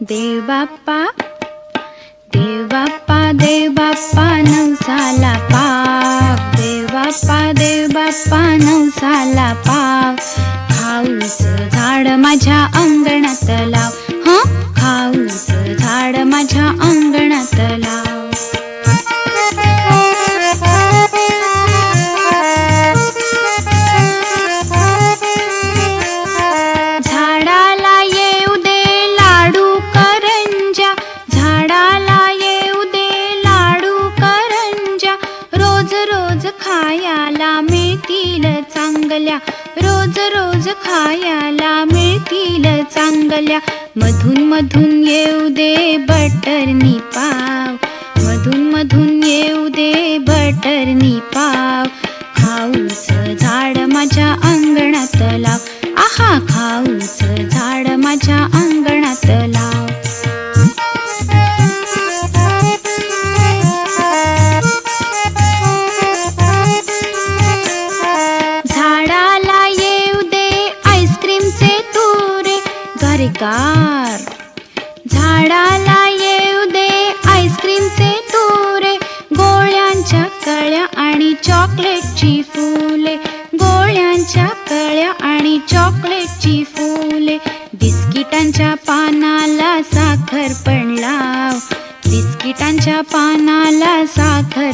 देव बाप्पा देव बाप्पा देव बाप्पा नवसाला पाव. देव बाप्पा देव बाप्पा नवसाला पाव. खाऊस झाड माझ्या अंगणात लाव. हं? खाऊस झाड माझ्या अंगणात लाव. खायाला मिळतील चांगल्या. रोज रोज खायाला मिळतील चांगल्या. मधून मधून येऊ दे बटरनी पाव. मधून मधून येऊ दे बटरनी पाव. खाऊच झाड माझ्या अंगणात लाव. आहा खाऊच झाड माझ्या अंगणात लाव. गार झाडाला येऊ दे आईस्क्रीमचे तुरे गोळ्यांच्या कळ्या आणि चॉकलेटची फुले. गोळ्यांच्या कळ्या आणि चॉकलेटची फुले. बिस्किटांच्या पानाला साखर पण लाव. बिस्किटांच्या पानाला साखर